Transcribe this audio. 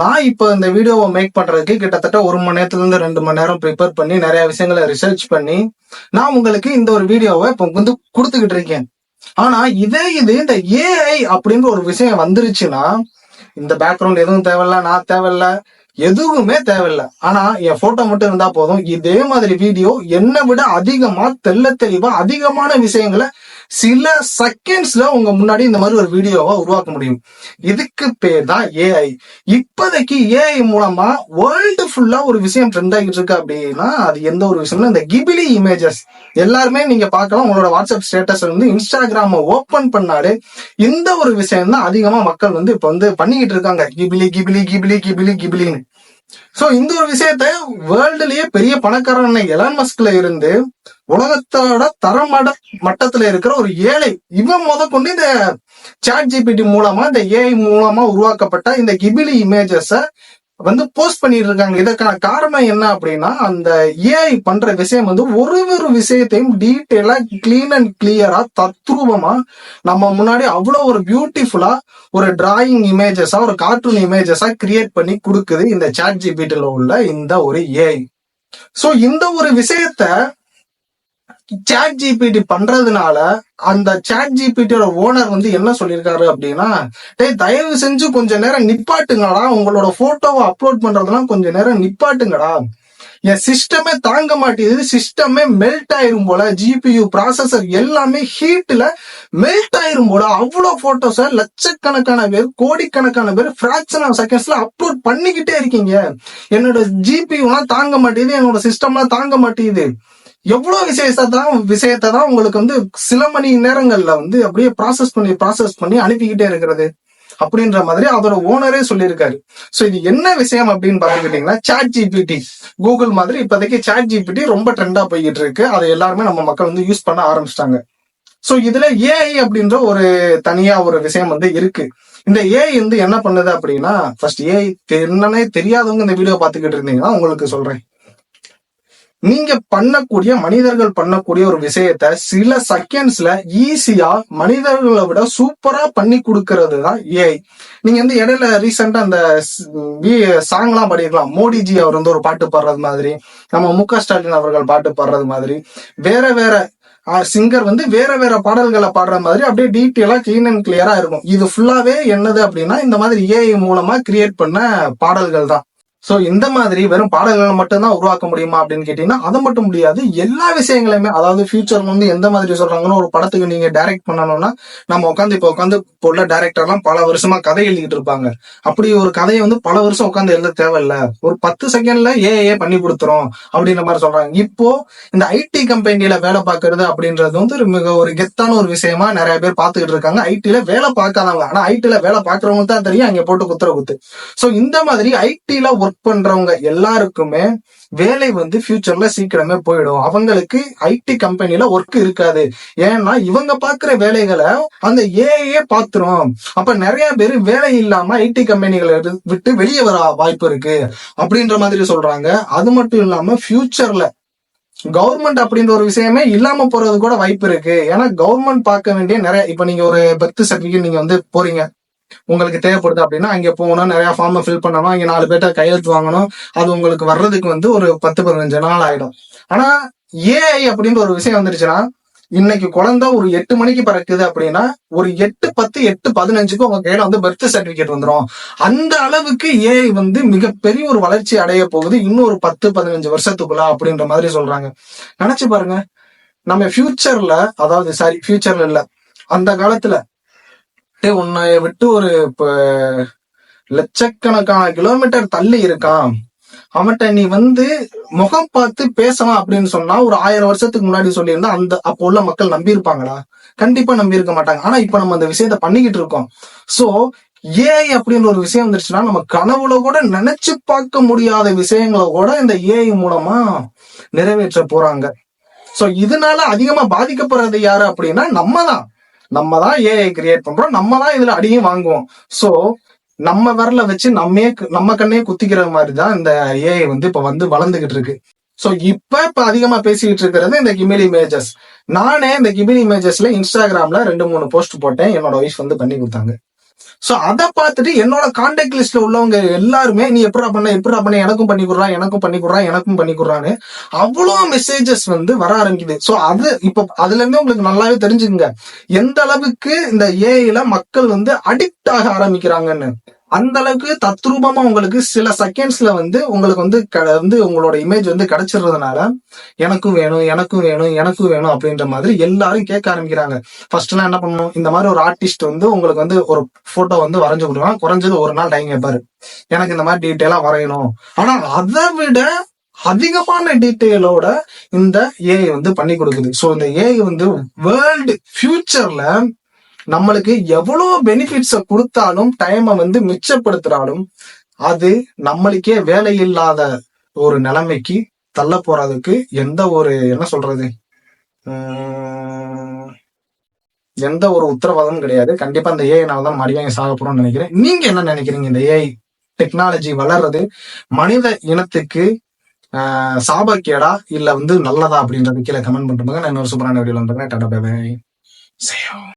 நான் இப்போ இந்த வீடியோவை மேக் பண்றதுக்கு கிட்டத்தட்ட ஒரு மணி நேரத்துல இருந்து ரெண்டு மணி நேரம் ப்ரிப்பேர் பண்ணி நிறைய விஷயங்களை ரிசர்ச் பண்ணி நான் உங்களுக்கு இந்த ஒரு வீடியோவை இப்போ வந்து கொடுத்துக்கிட்டு இருக்கேன். ஆனா இதே இது இந்த ஏஐ அப்படின்ற ஒரு விஷயம் வந்துருச்சுன்னா இந்த பேக்ரவுண்ட் எதுவும் தேவையில்ல நான் தேவையில்ல எதுவுமே தேவையில்ல. ஆனா என் போட்டோ மட்டும் இருந்தா போதும். இதே மாதிரி வீடியோ என்னை விட அதிகமா தெள்ள தெளிவா அதிகமான விஷயங்களை சில செகண்ட்ஸ்ல உங்க முன்னாடி இந்த மாதிரி ஒரு வீடியோவை உருவாக்க முடியும். இதுக்கு பேர் தான் ஏஐ இப்போதைக்கு ஏஐ மூலமா வேர்ல்டு ஃபுல்லா ஒரு விஷயம் ட்ரெண்ட் ஆகிட்டு இருக்கு அப்படின்னா அது எந்த ஒரு விஷயம்னா இந்த கிபிலி இமேஜஸ் எல்லாருமே நீங்க பார்க்கலாம். உங்களோட வாட்ஸ்அப் ஸ்டேட்டஸ் வந்து இன்ஸ்டாகிராம ஓப்பன் பண்ணாலே இந்த ஒரு விஷயம் தான் அதிகமா மக்கள் வந்து இப்ப வந்து பண்ணிக்கிட்டு இருக்காங்க. கிபிலி கிபிலி கிபிலி கிபிலி கிபிலின்னு சோ இந்த ஒரு விஷயத்த வேர்ல்டுலயே பெரிய பணக்காரன் எலான் மஸ்க்ல இருந்து உலகத்தோட தரமட மட்டத்துல இருக்கிற ஒரு ஏழை இவன் முத கொண்டு இந்த சாட் ஜிபிடி மூலமா இந்த ஏஐ மூலமா உருவாக்கப்பட்ட இந்த கிபிலி இமேஜஸ வந்து போஸ்ட் பண்ணிட்டு இருக்காங்க இதற்கான காரணம் என்ன அப்படின்னா அந்த ஏஐ பண்ற விஷயம் வந்து ஒரு ஒரு விஷயத்தையும் டீட்டெயிலா கிளீன் அண்ட் கிளியரா தத்ரூபமா நம்ம முன்னாடி அவ்வளவு ஒரு பியூட்டிஃபுல்லா ஒரு டிராயிங் இமேஜஸா ஒரு கார்ட்டூன் இமேஜஸா கிரியேட் பண்ணி கொடுக்குது இந்த சாட் ஜிபிடில உள்ள இந்த ஒரு ஏஐ சோ இந்த ஒரு விஷயத்த சாட் ஜிபிடி பண்றதுனால அந்த சாட் ஜிபிடியோட ஓனர் வந்து என்ன சொல்லியிருக்காரு அப்படின்னா டேய் தயவு செஞ்சு கொஞ்ச நேரம் நிப்பாட்டுங்கடா. உங்களோட போட்டோவை அப்லோட் பண்றதெல்லாம் கொஞ்ச நேரம் நிப்பாட்டுங்கடா. என் சிஸ்டமே தாங்க மாட்டேங்குது. சிஸ்டமே மெல்ட் ஆயிரும் போல. ஜிபியு ப்ராசஸர் எல்லாமே ஹீட்ல மெல்ட் ஆயிரும் போல. அவ்வளவு போட்டோஸ லட்சக்கணக்கான பேர் கோடிக்கணக்கான பேர் ஃபிராக்ஷன் ஆஃப் செகண்ட்ஸ்ல அப்லோட் பண்ணிக்கிட்டே இருக்கீங்க. என்னோட ஜிபியூலாம் தாங்க மாட்டேங்குது. என்னோட சிஸ்டம்லாம் தாங்க மாட்டேங்குது. எவ்வளவு விஷயத்தை தான் விஷயத்தை தான் உங்களுக்கு வந்து சில மணி நேரங்கள்ல வந்து அப்படியே ப்ராசஸ் பண்ணி ப்ராசஸ் பண்ணி அனுப்பிக்கிட்டே இருக்கிறது அப்படின்ற மாதிரி அதோட ஓனரே சொல்லியிருக்காரு. சோ இது என்ன விஷயம் அப்படின்னு பாத்துக்கிட்டீங்கன்னா சாட் ஜிபிடி கூகுள் மாதிரி இப்போதைக்கு சாட் ஜிபிடி ரொம்ப ட்ரெண்டா போய்கிட்டு இருக்கு அதை எல்லாருமே நம்ம மக்கள் வந்து யூஸ் பண்ண ஆரம்பிச்சிட்டாங்க. சோ இதுல ஏஐ அப்படின்ற ஒரு தனியா ஒரு விஷயம் வந்து இருக்கு. இந்த ஏஐ வந்து என்ன பண்ணுது அப்படின்னா ஃபர்ஸ்ட் ஏஐ என்னன்னே தெரியாதவங்க இந்த வீடியோ பாத்துக்கிட்டு இருந்தீங்கன்னா உங்களுக்கு சொல்றேன். நீங்க பண்ணக்கூடிய மனிதர்கள் பண்ணக்கூடிய ஒரு விஷயத்த சில செகண்ட்ஸ்ல ஈஸியா மனிதர்களை விட சூப்பரா பண்ணி கொடுக்கறது தான் ஏஐ நீங்க வந்து இடையில ரீசெண்டா அந்த சாங் எல்லாம் பாடிருக்கலாம் மோடிஜி அவர் வந்து ஒரு பாட்டு பாடுறது மாதிரி நம்ம மு ஸ்டாலின் அவர்கள் பாட்டு பாடுறது மாதிரி வேற வேற சிங்கர் வந்து வேற வேற பாடல்களை பாடுற மாதிரி அப்படியே டீட்டெயிலா கிளீன் அண்ட் கிளியரா இருக்கும். இது ஃபுல்லாவே என்னது அப்படின்னா இந்த மாதிரி ஏஐ மூலமா கிரியேட் பண்ண பாடல்கள் தான் சோ இந்த மாதிரி வெறும் பாடல்களை மட்டும்தான் உருவாக்க முடியுமா அப்படின்னு கேட்டீங்கன்னா அது மட்டும் முடியாது. எல்லா விஷயங்களையுமே அதாவது ஃபியூச்சர்ல வந்து எந்த மாதிரி சொல்றாங்கன்னு ஒரு படத்துக்கு நீங்க டைரக்ட் பண்ணணும்னா நம்ம உட்காந்து இப்ப உட்காந்து உள்ள டைரக்டர்லாம் பல வருஷமா கதை எழுதிட்டு இருப்பாங்க. அப்படி ஒரு கதையை வந்து பல வருஷம் உட்காந்து எழுத தேவையில்ல. ஒரு பத்து செகண்ட்ல ஏஏ பண்ணி கொடுத்துரும் அப்படின்ற மாதிரி சொல்றாங்க. இப்போ இந்த ஐடி கம்பெனில வேலை பார்க்கறது அப்படின்றது வந்து ஒரு மிக ஒரு கெத்தான ஒரு விஷயமா நிறைய பேர் பார்த்துக்கிட்டு இருக்காங்க. ஐடில வேலை பார்க்காதவங்க. ஆனா ஐடில வேலை பார்க்கறவங்க தான் தெரியும். அங்க போட்டு குத்துற குத்து. சோ இந்த மாதிரி ஐடில ஒர்க் ஒர்க் பண்றவங்க எல்லாருக்குமே வேலை வந்து ஃபியூச்சர்ல சீக்கிரமே போயிடும். அவங்களுக்கு ஐடி கம்பெனில ஒர்க் இருக்காது. ஏன்னா இவங்க பாக்குற வேலைகளை அந்த ஏஐயே பாத்துரும். அப்ப நிறைய பேர் வேலை இல்லாம ஐடி கம்பெனிகளை விட்டு வெளியே வர வாய்ப்பு இருக்கு. அப்படின்ற மாதிரி சொல்றாங்க. அது மட்டும் இல்லாம ஃபியூச்சர்ல கவர்மெண்ட் அப்படின்ற ஒரு விஷயமே இல்லாம போறது கூட வாய்ப்பு இருக்கு. ஏன்னா கவர்மெண்ட் பார்க்க வேண்டிய நிறைய இப்ப நீங்க ஒரு பர்த் சர்டிபிகேட் நீங்க வந்து போறீங்க. உங்களுக்கு தேவைப்படுது அப்படின்னா அங்க போகணும். நிறைய ஃபார்மை ஃபில் பண்ணணும். அங்க நாலு பேர்ட்ட கையெழுத்து வாங்கணும். அது உங்களுக்கு வர்றதுக்கு வந்து ஒரு பத்து பதினஞ்சு நாள் ஆயிடும். ஆனா ஏஐ அப்படின்ற ஒரு விஷயம் வந்துருச்சுன்னா இன்னைக்கு குழந்தை ஒரு எட்டு மணிக்கு பிறக்குது அப்படின்னா ஒரு எட்டு பத்து எட்டு பதினஞ்சுக்கு உங்க கையில வந்து பர்த் சர்டிபிகேட் வந்துடும் அந்த அளவுக்கு ஏஐ வந்து மிகப்பெரிய ஒரு வளர்ச்சி அடைய போகுது. இன்னும் ஒரு பத்து பதினஞ்சு வருஷத்துக்குள்ள அப்படின்ற மாதிரி சொல்றாங்க. நினைச்சு பாருங்க. நம்ம ஃபியூச்சர்ல அதாவது சாரி ஃபியூச்சர்ல இல்ல. அந்த காலத்துல உன்னை விட்டு ஒரு இப்ப லட்சக்கணக்கான கிலோமீட்டர் தள்ளி இருக்கான். அவன்கிட்ட நீ வந்து முகம் பார்த்து பேசலாம் அப்படின்னு சொன்னா ஒரு ஆயிரம் வருஷத்துக்கு முன்னாடி சொல்லியிருந்தா அந்த அப்போ உள்ள மக்கள் நம்பி இருப்பாங்களா கண்டிப்பா நம்பி இருக்க மாட்டாங்க. ஆனா இப்ப நம்ம அந்த விஷயத்த பண்ணிக்கிட்டு இருக்கோம். சோ ஏஐ அப்படின்ற ஒரு விஷயம் வந்துருச்சுன்னா நம்ம கனவுல கூட நினைச்சு பார்க்க முடியாத விஷயங்களை கூட இந்த ஏஐ மூலமா நிறைவேற்ற போறாங்க. சோ இதனால அதிகமா பாதிக்கப்படுறது யாரு அப்படின்னா நம்ம தான் நம்ம தான் ஏஐ கிரியேட் பண்றோம் நம்ம தான் இதுல அடியும் வாங்குவோம். சோ நம்ம விரல வச்சு நம்மே நம்ம கண்ணே குத்திக்கிற மாதிரி தான் இந்த ஏஐ வந்து இப்ப வந்து வளர்ந்துகிட்டு இருக்கு. சோ இப்ப இப்ப அதிகமா பேசிக்கிட்டு இருக்கிறது இந்த கிமில் இமேஜஸ் நானே இந்த கிமில் இமேஜஸ்ல இன்ஸ்டாகிராம்ல ரெண்டு மூணு போஸ்ட் போட்டேன். என்னோட ஒய்ஃப் வந்து பண்ணி கொடுத்தாங்க. ஸோ அதை பார்த்துட்டு என்னோட கான்டாக்ட் லிஸ்ட்ல உள்ளவங்க எல்லாருமே நீ எப்படா பண்ண? எப்படா பண்ண? எனக்கும் பண்ணி கொடுறா எனக்கும் பண்ணி கொடுறா எனக்கும் பண்ணி கொடுறான்னு அவ்வளோ மெசேஜஸ் வந்து வர ஆரம்பிக்குது. சோ அது இப்போ அதுல இருந்து உங்களுக்கு நல்லாவே தெரிஞ்சுக்குங்க. எந்த அளவுக்கு இந்த ஏஐல மக்கள் வந்து அடிக்ட் ஆக ஆரம்பிக்கிறாங்கன்னு. அந்த அளவுக்கு தத்ரூபமா உங்களுக்கு சில செகண்ட்ஸ்ல வந்து உங்களுக்கு வந்து க- வந்து உங்களோட இமேஜ் வந்து கிடைச்சிடுறதுனால எனக்கும் வேணும் எனக்கும் வேணும் எனக்கும் வேணும் அப்படின்ற மாதிரி எல்லாரும் கேட்க ஆரம்பிக்கிறாங்க. ஃபர்ஸ்ட்லாம் என்ன பண்ணணும்? இந்த மாதிரி ஒரு ஆர்டிஸ்ட் வந்து உங்களுக்கு வந்து ஒரு போட்டோ வந்து வரைஞ்சு கொடுக்கலாம் குறைஞ்சது ஒரு நாள் டைம் கேட்பாரு. எனக்கு இந்த மாதிரி டீட்டெயிலா வரையணும். ஆனா அதை விட அதிகமான டீட்டெயிலோட இந்த ஏஐ வந்து பண்ணி கொடுக்குது. சோ இந்த ஏஐ வந்து வேர்ல்டு ஃபியூச்சர்ல நம்மளுக்கு எவ்வளவு பெனிஃபிட்ஸை கொடுத்தாலும் டைமை வந்து மிச்சப்படுத்தினாலும் அது நம்மளுக்கே வேலை இல்லாத ஒரு நிலைமைக்கு தள்ள போறதுக்கு எந்த ஒரு என்ன சொல்றது உம், எந்த ஒரு உத்தரவாதமும் கிடையாது. கண்டிப்பா இந்த ஏஐனால தான் மரியாதை சாக போறோம்னு நினைக்கிறேன். நீங்க என்ன நினைக்கிறீங்க இந்த ஏஐ டெக்னாலஜி வளர்றது மனித இனத்துக்கு ஆஹ், சாபக்கேடா இல்ல வந்து நல்லதா அப்படின்றது கீழே கமெண்ட் பண்ணுங்க நான் இன்னொரு சூப்பரான வீடியோல வந்துருக்கேன் டாடா பை